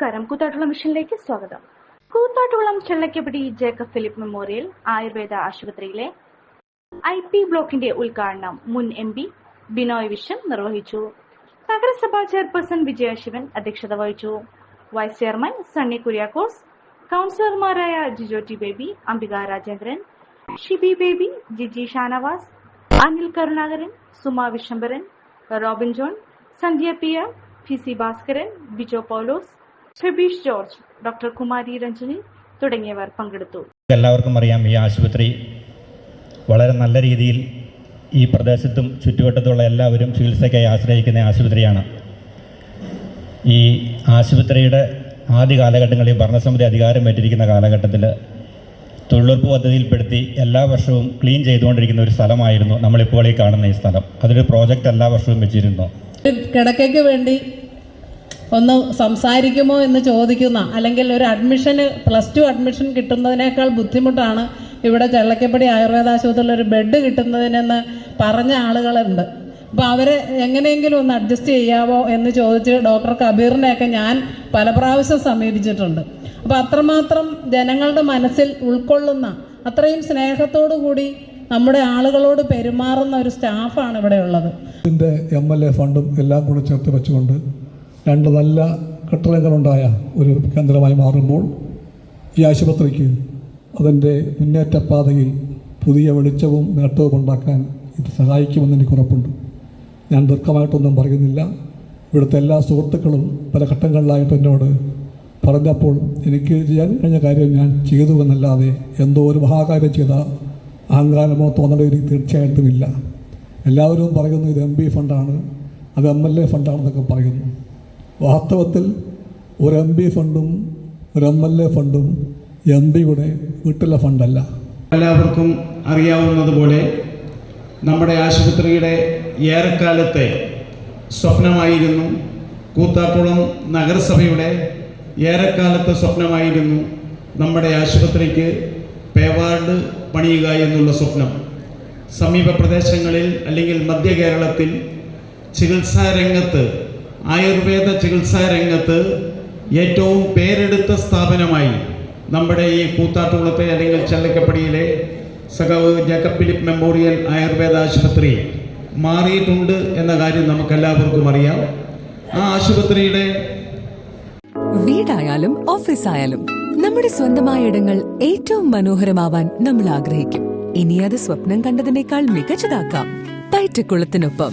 നമസ്കാരം. കൂത്താട്ടുളം മിഷനിലേക്ക് സ്വാഗതം. Koothattukulam Chellakkappady Jacob Philip memorial Ayurveda ആശുപത്രിയിലെ ഐ പി ബ്ലോക്കിന്റെ ഉദ്ഘാടനം മുൻ എം പി ബിനോയ് വിശ്വം നിർവഹിച്ചു. നഗരസഭാ ചെയർപേഴ്സൺ വിജയശിവൻ അധ്യക്ഷത വഹിച്ചു. Vice chairman Sunny Kuriakose കൌൺസിലർമാരായ Jijo T Baby Ambika Rajendran Shibi Baby Jiji Shanavas Anil Karunakaran Suma Vishambharan Robin John Sandhya P Fizy Bhaskaran Bijo Paulose Sreebish George doctor Kumari Ranjani തുടങ്ങിയവർ പങ്കെടുത്തു. എല്ലാവർക്കും അറിയാം ഈ ആശുപത്രി വളരെ നല്ല രീതിയിൽ ഈ പ്രദേശത്തും ചുറ്റുവട്ടത്തുള്ള എല്ലാവരും ചികിത്സയ്ക്കായി ആശ്രയിക്കുന്ന ആശുപത്രിയാണ്. ഈ ആശുപത്രിയുടെ ആദ്യ കാലഘട്ടങ്ങളിൽ ഭരണസമിതി അധികാരം ഏറ്റിരിക്കുന്ന കാലഘട്ടത്തിൽ തൊഴിലുറപ്പ് പദ്ധതിയിൽപ്പെടുത്തി എല്ലാ വർഷവും ക്ലീൻ ചെയ്തുകൊണ്ടിരിക്കുന്ന ഒരു സ്ഥലമായിരുന്നു നമ്മളിപ്പോൾ ഈ കാണുന്ന ഈ സ്ഥലം. അതൊരു പ്രോജക്റ്റ് എല്ലാ വർഷവും വെച്ചിരുന്നു. കിടക്കയ്ക്ക് വേണ്ടി ഒന്ന് സംസാരിക്കുമോ എന്ന് ചോദിക്കുന്ന അല്ലെങ്കിൽ ഒരു അഡ്മിഷന് പ്ലസ് ടു അഡ്മിഷൻ കിട്ടുന്നതിനേക്കാൾ ബുദ്ധിമുട്ടാണ് ഇവിടെ ചെള്ളക്കപ്പടി ആയുർവേദ ആശുപത്രിയിൽ ഒരു ബെഡ് കിട്ടുന്നതിനെന്ന് പറഞ്ഞ ആളുകളുണ്ട്. അപ്പോൾ അവരെ എങ്ങനെയെങ്കിലും ഒന്ന് അഡ്ജസ്റ്റ് ചെയ്യാവോ എന്ന് ചോദിച്ച് ഡോക്ടർ കബീറിനെയൊക്കെ ഞാൻ പല പ്രാവശ്യം സമീപിച്ചിട്ടുണ്ട്. അപ്പോൾ അത്രമാത്രം ജനങ്ങളുടെ മനസ്സിൽ ഉൾക്കൊള്ളുന്ന അത്രയും സ്നേഹത്തോടു കൂടി നമ്മുടെ ആളുകളോട് പെരുമാറുന്ന ഒരു സ്റ്റാഫാണ് ഇവിടെ ഉള്ളത്. എം എൽ എ ഫണ്ടും എല്ലാം കൂടെ ചേർത്ത് വെച്ചുകൊണ്ട് രണ്ട് നല്ല കെട്ടിടങ്ങളുണ്ടായ ഒരു കേന്ദ്രമായി മാറുമ്പോൾ ഈ ആശുപത്രിക്ക് അതിന്റെ മുന്നേറ്റപ്പാതയിൽ പുതിയ വെളിച്ചവും നേട്ടവും ഉണ്ടാക്കാൻ ഇത് സഹായിക്കുമെന്ന് എനിക്ക് ഉറപ്പുണ്ട്. ഞാൻ ദീർഘമായിട്ടൊന്നും പറയുന്നില്ല. ഇവിടുത്തെ എല്ലാ സുഹൃത്തുക്കളും പല ഘട്ടങ്ങളിലായിട്ട് എന്നോട് പറഞ്ഞപ്പോൾ എനിക്ക് ചെയ്യാൻ കഴിഞ്ഞ കാര്യം ഞാൻ ചെയ്തു എന്നല്ലാതെ എന്തോ ഒരു മഹാകാര്യം ചെയ്ത അഹങ്കാരമോ തോന്നലോ എനിക്ക് തീർച്ചയായിട്ടും ഇല്ല എല്ലാവരും പറയുന്നു ഇത് എം പി ഫണ്ടാണ് അത് എം എൽ എ ഫണ്ടാണെന്നൊക്കെ പറയുന്നു. വാസ്തവത്തിൽ ഒരു എം പി ഫണ്ടും ഒരു എം എൽ എ ഫണ്ടും എം പിയുടെ വീട്ടിലെ ഫണ്ടല്ല. എല്ലാവർക്കും അറിയാവുന്നതുപോലെ നമ്മുടെ ആശുപത്രിയുടെ ഏറെക്കാലത്തെ സ്വപ്നമായിരുന്നു കൂത്താക്കുളം നഗരസഭയുടെ ഏറെക്കാലത്തെ സ്വപ്നമായിരുന്നു നമ്മുടെ ആശുപത്രിക്ക് പേവാർഡ് പണിയുക എന്നുള്ള സ്വപ്നം. സമീപ പ്രദേശങ്ങളിൽ അല്ലെങ്കിൽ മധ്യ കേരളത്തിൽ ചികിത്സാ രംഗത്ത് ആയുർവേദ ചികിത്സാ രംഗത്ത് ഏറ്റവും പേരെടുത്ത സ്ഥാപനമായി നമ്മുടെ ഈ കൂത്താട്ടുകുളത്തെ അല്ലെങ്കിൽ ചെല്ലക്കപ്പടിയിലെ സഖാവ് ജേക്കബ് ഫിലിപ്പ് മെമ്മോറിയൽ ആയുർവേദ ആശുപത്രി മാറിയിട്ടുണ്ട് എന്ന കാര്യം നമുക്കെല്ലാവർക്കും അറിയാം. ആ ആശുപത്രിയുടെ വീടായാലും ഓഫീസ് ആയാലും നമ്മുടെ സ്വന്തമായ ഇടങ്ങൾ ഏറ്റവും മനോഹരമാവാൻ നമ്മൾ ആഗ്രഹിക്കും. ഇനി അത് സ്വപ്നം കണ്ടതിനേക്കാൾ മികച്ചതാക്കാം. പയറ്റക്കുളത്തിനൊപ്പം